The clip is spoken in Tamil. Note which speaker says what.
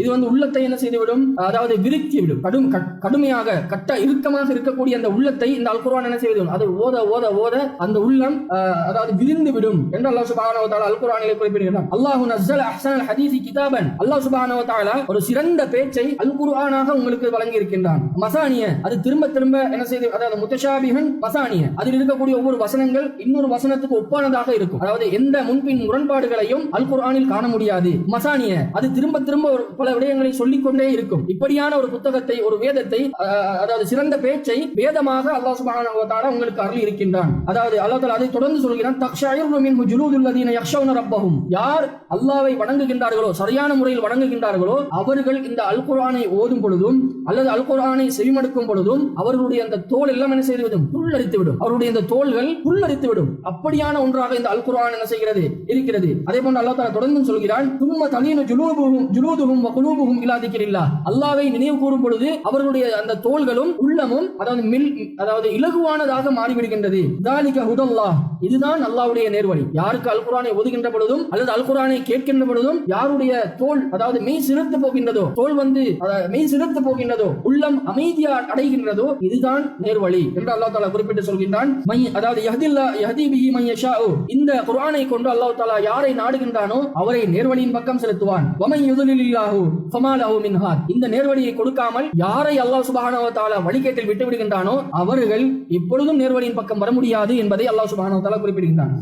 Speaker 1: இது வந்து உள்ளத்தை என்ன செய்துவிடும்? அதாவது விருத்தி விடும் கடும் கடுமையாக கட்ட இறுக்கமாக இருக்கக்கூடிய அந்த உள்ளத்தை இந்த அல் குர்ஆன் என்ன செய்துவிடும்? அது ஓத ஓத ஓத அந்த உள்ளம் அதாவது விரிந்து விடும் என்று அல்லாஹ் சுப்ஹானஹு தாலா அல்குர்வானிலே அல் குறிப்பிடுகிறார் அல்லாஹு நஸ்ஸல் அஹ்ஸனல் ஹதீஸி கிதாபன். அல்லாஹ் சுப்ஹானஹு தாலா ஒரு சிறந்த பேச்சை அல்குர்வானாக உங்களுக்கு வழங்கி இருக்கின்றான் மசானிய அது திரும்ப திரும்ப என்ன செய்து அதாவது முத்தஷாபிகன் மசானிய. அதில் இருக்கக்கூடிய ஒவ்வொரு வசனங்கள் இன்னொரு வசனத்துக்கு ஒப்பானதாக இருக்கும். அதாவது எந்த முன்பின் முரண்பாடுகளையும் அல் குர்ஆனில் காண முடியாது. மசானிய அது திரும்ப திரும்ப ஒரு பல விடயங்களை சொல்லிக்கொண்டே இருக்கும். இப்படியான ஒரு புத்தகத்தை ஒரு வேதத்தை அதாவது சிறந்த பேச்சை வேதமாக அல்லாஹ் சுபான உங்களுக்கு அருள் இருக்கின்றான். அதாவது அல்லாஹ் அதை தொடர்ந்து சொல்கிறான் தக்ஷாயிரு ஜுலூதுல்லதீன யக்ஷவுன லதீன ரப்பஹும். யார் அல்லாவை வணங்குகின்றார்களோ சரியான முறையில் வணங்குகின்றார்களோ அவர்கள் இந்த அல் குரானை ஓதும் பொழுதும் அல்லது அல் குரானை செவிமடுக்கும் பொழுதும் அவர்களுடைய அந்த தோல் எல்லாம் என்ன செய்துவிடும்? புல்லரித்துவிடும். அவருடைய இந்த தோள்கள் புல்லரித்துவிடும். அப்படியான ஒன்றாக இந்த அல் குரான் என்ன செய்கிறது? இருக்கிறது. அதே போன்று அல்லாஹ் தொடர்ந்து சொல்கிறான் தும்ம தலீனு ஜுலூதுகும் ஜுலூதுஹும் வ குலூபுஹும் அல்லாவை நினைவு கூறும் பொழுது அவர்களுடைய அந்த தோள்களும் உள்ளமும் அதாவது மில் அதாவது இலகுவானதாக மாறிவிடுகின்றது. தாலிக ஹுதல்லா இதுதான் அல்லாவுடைய நேர்வழி. யாருக்கு அல் குரானை ஒதுகின்ற பொழுதும் அல்லது அல் குரானை கேட்கின்ற பொழுதும் யாருடைய தோல் அதாவது மெய் சிறுத்து போகின்றதோ தோல் வந்து அதாவது மெய் சிறுத்து போகின்றதோ உள்ளம் அமைதியா அடைகின்றதோ இதுதான் நேர்வழி என்று அல்லா தாலா குறிப்பிட்டு சொல்கின்றான். மை அதாவது யஹதில்லா யஹ்தி பிஹி இந்த குர்ஆனை கொண்டு அல்லாஹ் தாலா யாரை நாடுகின்றானோ அவரை நேர்வழியின் பக்கம் செலுத்துவான். வமை யுதுலில்லாஹு ஃபமா மின் ஹாத் இந்த நேர்வழியை கொடுக்காமல் யாரை அல்லாஹ் சுப்ஹானஹு தஆலா வழிகேட்டில் விட்டு விடுகின்றானோ அவர்கள் எப்பொழுதும் நேர்வழியின் பக்கம் வர முடியாது என்பதை அல்லாஹ் சுப்ஹானஹு தஆலா குறிப்பிடுகின்றான்.